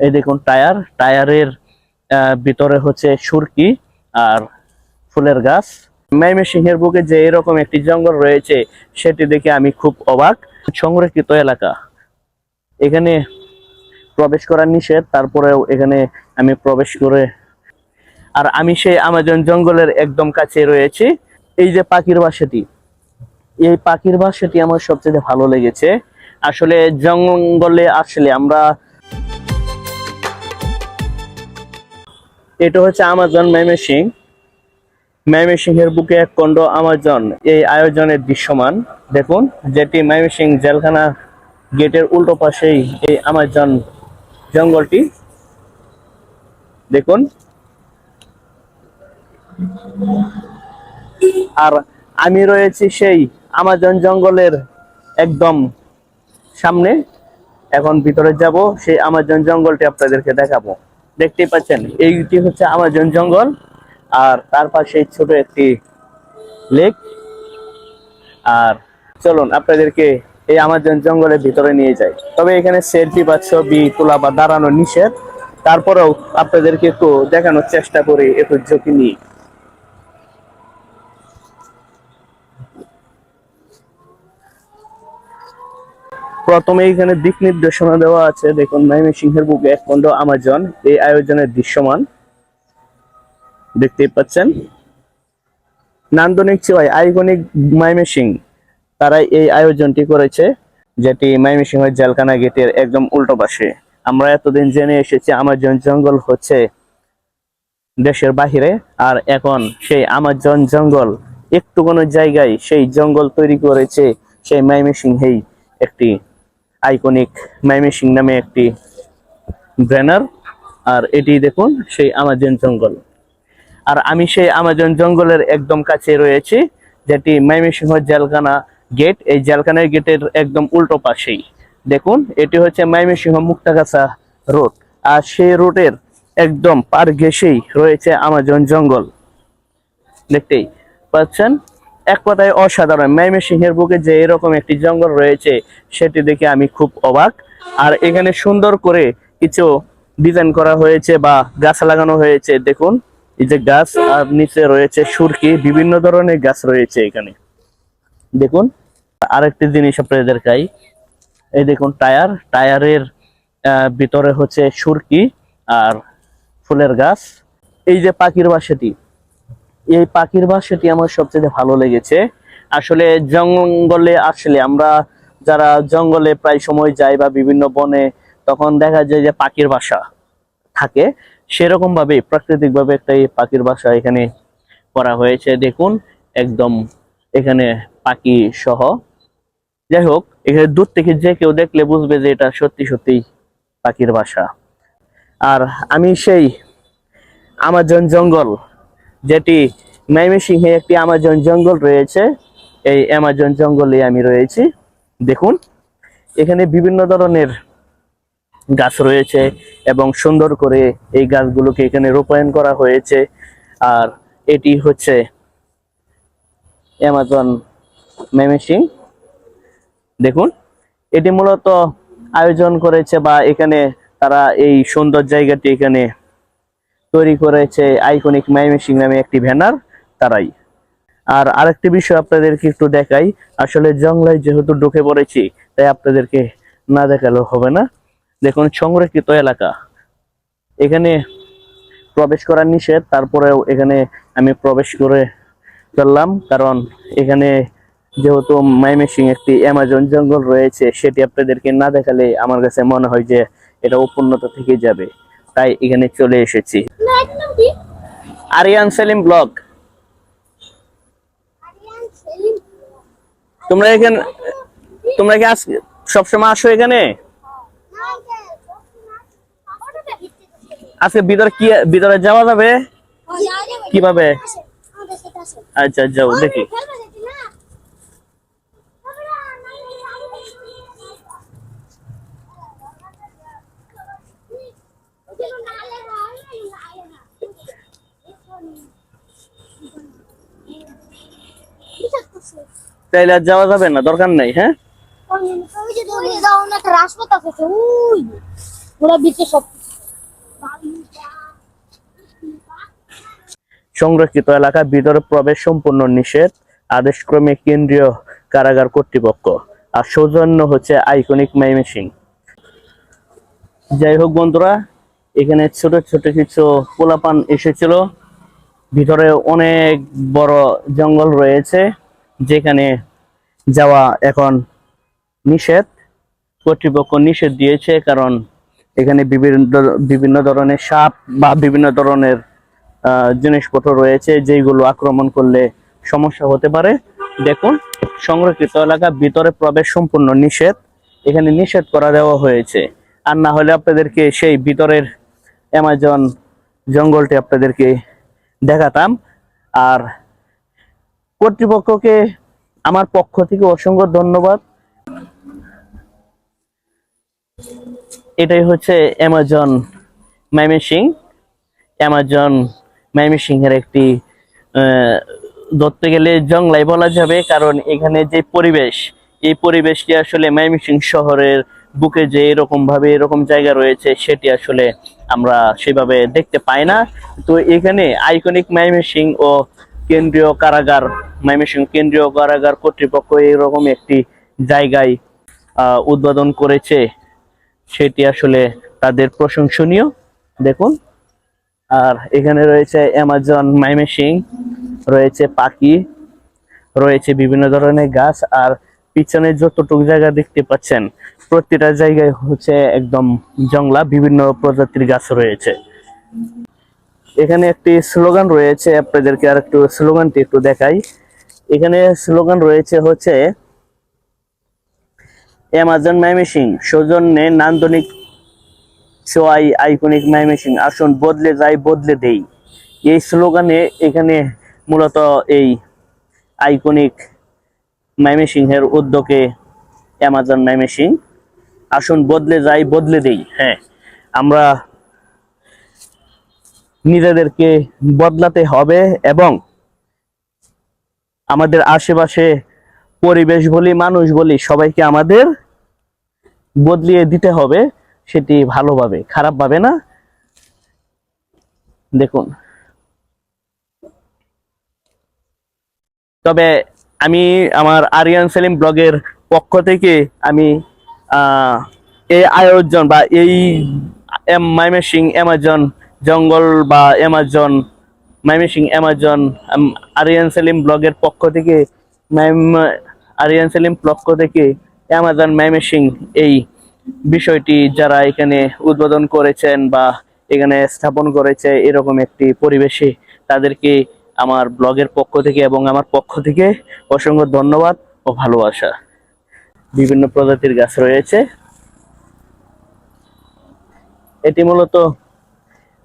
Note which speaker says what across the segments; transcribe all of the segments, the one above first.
Speaker 1: এই দেখুন টায়ার, টায়ারের ভিতরে হচ্ছে সুরকি আর ফুলের গাছ। ময়মনসিংহের বুকে যে এরকম একটি জঙ্গল রয়েছে, সেটি দেখে আমি খুব অবাক। সংরক্ষিত এলাকা। এখানে প্রবেশ করা নিষেধ, তারপরেও এখানে আমি প্রবেশ করে আর আমি সেই আমাজন জঙ্গলের একদম কাছে রয়েছি। এই যে পাখির বাসাটি। এই পাখির বাসাটি আমার সবচেয়ে ভালো লেগেছে। আসলে জঙ্গলে আসলে আমরা এটা হচ্ছে আমাজন ময়মনসিং ময়মনসিংহের বুকে এক খণ্ড আমাজন এই আয়োজনের দৃশ্যমান। দেখুন, যেটি ময়মনসিং জেলখানা গেটের উল্টো পাশেই এই আমাজন জঙ্গলটি। দেখুন। আর আমি রয়েছি সেই আমাজন জঙ্গলের একদম সামনে। এখন ভিতরে যাব, সেই আমাজন জঙ্গলটি আপনাদেরকে দেখাবো। দেখতেই পাচ্ছেন এইটি হচ্ছে আমাজন জঙ্গল, আর তার পাশে ছোট একটি লেক। আর চলুন, আপনাদেরকে এই আমাজন জঙ্গলের ভিতরে নিয়ে যাই। তবে এখানে সেলফি বা ছবি তোলা বা দাঁড়ানো নিষেধ। তারপরেও আপনাদেরকে একটু দেখানোর চেষ্টা করি একটু ঝুঁকি নিয়ে। প্রথমে এখানে দিক নির্দেশনা দেওয়া আছে। দেখুন ময়মনসিংহের বুকে এক খণ্ড আমাজন। এই আয়োজনের দৃশ্যমান। দেখতেই পাচ্ছেন। নান্দনিক চেয়ে আইকনিক ময়মনসিং তারা এই আয়োজনটি করেছে, যেটি ময়মনসিংহের জেলখানা গেটের একদম উল্টো পাশে। আমরা এতদিন জেনে এসেছি, আমাজন জঙ্গল হচ্ছে দেশের বাহিরে, আর এখন সেই আমাজন জঙ্গল একটু কোনো জায়গায় সেই জঙ্গল তৈরি করেছে সেই ময়মনসিংহেই একটি আইকনিক ময়মনসিং নামে একটি ব্যানার আর এটি দেখুন, সেই আমাজন জঙ্গল আর আমি সেই আমাজন জঙ্গলের একদম কাছে রয়েছি, যেটি ময়মনসিংহ জেলখানা গেট এই জেলখানার গেটের একদম উল্টো পাশেই। দেখুন, এটি হচ্ছে ময়মনসিংহ মুক্তাগাছা রোড আর সেই রোডের একদম পার ঘেসেই রয়েছে আমাজন জঙ্গল দেখতেই পাচ্ছেন? এক কথায় অসাধারণ ময়মনসিংহের বুকে যে এরকম একটি জঙ্গল রয়েছে, সেটি দেখে আমি খুব অবাক। আর এখানে সুন্দর করে কিছু ডিজাইন করা হয়েছে বা গাছ লাগানো হয়েছে। দেখুন, এই যে গাছ, আর নিচে রয়েছে সুরকি, বিভিন্ন ধরনের গাছ রয়েছে এখানে। দেখুন, আরেকটি জিনিস আপনাদের দেখাই। এই দেখুন, টায়ার। টায়ারের ভিতরে হচ্ছে সুরকি আর ফুলের গাছ। এই যে পাখির বাসাটি এই পাখির বাসাটি আমার সবচেয়ে ভালো লেগেছে। আসলে জঙ্গলে আসলে আমরা যারা জঙ্গলে প্রায় সময় যাই বা বিভিন্ন বনে, তখন দেখা যায় যে পাখির বাসা থাকে। সেরকম ভাবে প্রাকৃতিক ভাবে একটা এই পাখির বাসা এখানে করা হয়েছে। দেখুন, একদম এখানে পাখি সহ। যাই হোক, এখানে দূর থেকে যে কেউ দেখলে বুঝবে যে এটা সত্যি সত্যি পাখির বাসা। আর আমি সেই আমাজন জঙ্গল যেটি ময়মনসিংহে একটি আমাজন জঙ্গল রয়েছে। এই অ্যামাজন জঙ্গলে আমি রয়েছি। দেখুন, এখানে বিভিন্ন ধরনের গাছ রয়েছে এবং সুন্দর করে এই গাছগুলোকে এখানে রূপায়ণ করা হয়েছে। আর এটি হচ্ছে অ্যামাজন ময়মনসিং দেখুন, এটি মূলত আয়োজন করেছে বা এখানে তারা এই সুন্দর জায়গাটি এখানে তৈরি করেছে আইকনিক ময়মনসিং নামে একটি ব্যানার তারাই। আর আরেকটি বিষয় আপনাদেরকে একটু দেখাই, আসলে জঙ্গলে যেহেতু ঢুকে পড়েছি, তাই আপনাদেরকে না দেখালেও হবে না। দেখুন, সংরক্ষিত এলাকা। এখানে প্রবেশ করা নিষেধ, তারপরেও এখানে আমি প্রবেশ করে চললাম কারণ এখানে যেহেতু মাইমেসিং একটি অ্যামাজন জঙ্গল রয়েছে, সেটি আপনাদেরকে না দেখালে আমার কাছে মনে হয় যে এটা উপন্নত থেকে যাবে। তাই এখানে চলে এসেছি। আরিয়ান সেলিম ব্লগ। তোমরা এখানে তোমরা কি আজ সবসময় আসো এখানে? আজকে ভিতরে কি ভিতরে যাওয়া যাবে? কীভাবে? আচ্ছা যাও, দেখি। তাইলে আর যাওয়া যাবে না দরকার নাই হ্যাঁ? সংরক্ষিত এলাকা ভিতরে প্রবেশ সম্পূর্ণ নিষেধ আদেশক্রমে কেন্দ্রীয় কারাগার কর্তৃপক্ষ। আর সৌজন্য হচ্ছে আইকনিক মাইমেসিং যাই হোক বন্ধুরা এখানে ছোট ছোট কিছু পোলাপান এসেছিল। ভিতরে অনেক বড় জঙ্গল রয়েছে। যেখানে যাওয়া এখন নিষেধ। কর্তৃপক্ষ নিষেধ দিয়েছে কারণ এখানে বিভিন্ন বিভিন্ন ধরনের সাপ বা বিভিন্ন ধরনের জিনিসপত্র রয়েছে যেগুলো আক্রমণ করলে সমস্যা হতে পারে। দেখুন, সংরক্ষিত এলাকা, ভিতরে প্রবেশ সম্পূর্ণ নিষেধ। এখানে নিষেধ করা দেওয়া হয়েছে। আর না হলে আপনাদেরকে সেই ভিতরের অ্যামাজন জঙ্গলটি আপনাদেরকে দেখাতাম। আর কর্তৃপক্ষকে আমার পক্ষ থেকে অসংখ্য ধন্যবাদ। এটাই হচ্ছে অ্যামাজন মাইমেসিং অ্যামাজন মাইমেসিং এর একটি ধরতে গেলে জংলাই বলা যাবে, কারণ এখানে যে পরিবেশ, এই পরিবেশটি আসলে মাইমেসিং শহরের বুকে যে এরকম ভাবে এরকম জায়গা রয়েছে, সেটি আসলে আমরা সেভাবে দেখতে পাই না। তো এখানে আইকনিক মাইমেসিং ও কেন্দ্রীয় কারাগার মাইমেসিং কেন্দ্রীয় কারাগার কর্তৃপক্ষ এরকম একটি জায়গায় উদ্বোধন করেছে। সেটি আসলে তাদের প্রশংসনীয়। দেখুন, আর এখানে রয়েছে অ্যামাজন মাইমেসিং রয়েছে পাখি, রয়েছে বিভিন্ন ধরনের গাছ, আর পিছনে যতটুকু জায়গা দেখতে পাচ্ছেন, প্রতিটা জায়গায় হচ্ছে একদম জংলা, বিভিন্ন প্রজাতির গাছ রয়েছে। এখানে একটি স্লোগান রয়েছে, আপনাদেরকে আর একটু স্লোগানটি একটু দেখাই। এখানে স্লোগান রয়েছে হচ্ছে অ্যামাজন মাইমেসিং সৌজন্যে নান্দনিক সোয়াই আইকনিক মাইমেসিং আসুন বদলে যাই, বদলে দেই। এই স্লোগানে এখানে মূলত এই আইকনিক মাইমেসিং এর উদ্যোগে অ্যামাজন মাইমেসিং আসুন বদলে যাই, বদলে দেই। হ্যাঁ আমরা নিজেদেরকে বদলাতে হবে এবং আমাদের আশেপাশে পরিবেশ বলি, মানুষ বলি, সবাইকে আমাদের বদলিয়ে দিতে হবে, সেটি ভালোভাবে, খারাপভাবে না। দেখুন। তবে আমি আমার আরিয়ান সেলিম ব্লগের পক্ষ থেকে আমি এই আয়োজন বা এই, এম- মাইমেসিং অ্যামাজন জঙ্গল বা অ্যামাজন মাইমেসিং অ্যামাজন আরিয়ান সেলিম ব্লগের পক্ষ থেকে মাইম- আরিয়ান সেলিম পক্ষ থেকে অ্যামাজন মাইমেসিং এই বিষয়টি যারা এখানে উদ্বোধন করেছেন বা এখানে স্থাপন করেছে এরকম একটি পরিবেশে তাদেরকে আমার ব্লগের পক্ষ থেকে এবং আমার পক্ষ থেকে অসংখ্য ধন্যবাদ ও ভালোবাসা। বিভিন্ন প্রজাতির গাছ রয়েছে। এটি মূলত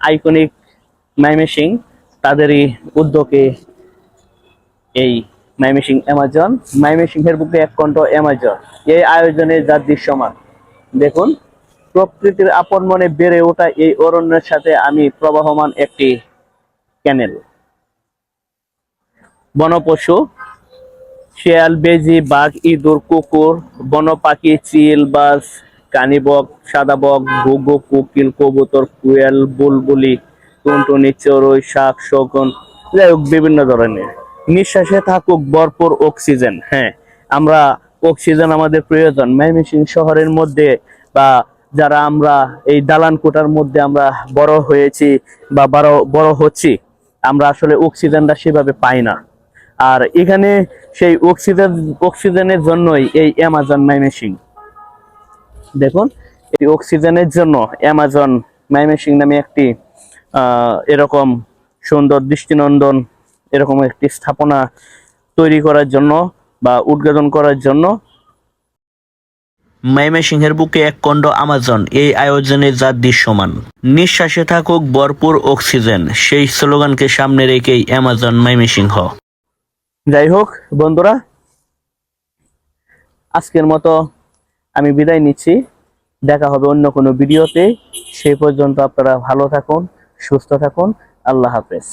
Speaker 1: আইকনিক মাইমেসিং তাদেরই উদ্যোগে এই মাইমেসিং অ্যামাজন মাইমেসিং এর বুকে এক কণ্ঠ অ্যামাজন এই আয়োজনে যার দৃশ্যমান, দেখুন, প্রকৃতির আপন মনে বেড়ে ওঠা এই অরণ্যের সাথে আমি প্রবাহমান একটি ক্যানেল বনপশু, শিয়াল, বেজি, বাঘ, ইঁদুর, কুকুর বন পাখি চিল বাস কানিবক সাদাবক ঘুঘু কোকিল, কবুতর, কুয়েল, বুলবুলি, টুনটুনি, চড়ুই, শাক, শকুন, যাই হোক, বিভিন্ন ধরনের। নিঃশ্বাসে থাকুক ভরপুর অক্সিজেন হ্যাঁ। আমরা অক্সিজেন আমাদের প্রয়োজন। ময়মনসিংহ শহরের মধ্যে বা যারা আমরা এই দালান কোটার মধ্যে আমরা বড় হয়েছি বা বড় বড় হচ্ছি, আমরা আসলে অক্সিজেনটা সেভাবে পাই না। আর এখানে সেই অক্সিজেন, অক্সিজেনের জন্যই এই অ্যামাজন মাইমেসিং দেখুন, এই অক্সিজেনের জন্য অ্যামাজন মাইমেসিং নামে একটি এরকম সুন্দর দৃষ্টিনন্দন, এরকম একটি স্থাপনা তৈরি করার জন্য বা উদ্বোধন করার জন্য
Speaker 2: ময়মনসিংহের বুকে এক কণ্ড আমাজন এই আয়োজনে যা দৃশ্যমান। নিঃশ্বাসে থাকুক ভরপুর অক্সিজেন, সেই স্লোগানকে সামনে রেখেই অ্যামাজন ময়মনসিংহ
Speaker 1: যাই হোক, বন্ধুরা, আজকের মতো আমি বিদায় নিচ্ছি। দেখা হবে অন্য কোনো ভিডিওতে। সেই পর্যন্ত আপনারা ভালো থাকুন, সুস্থ থাকুন। আল্লাহ হাফেজ।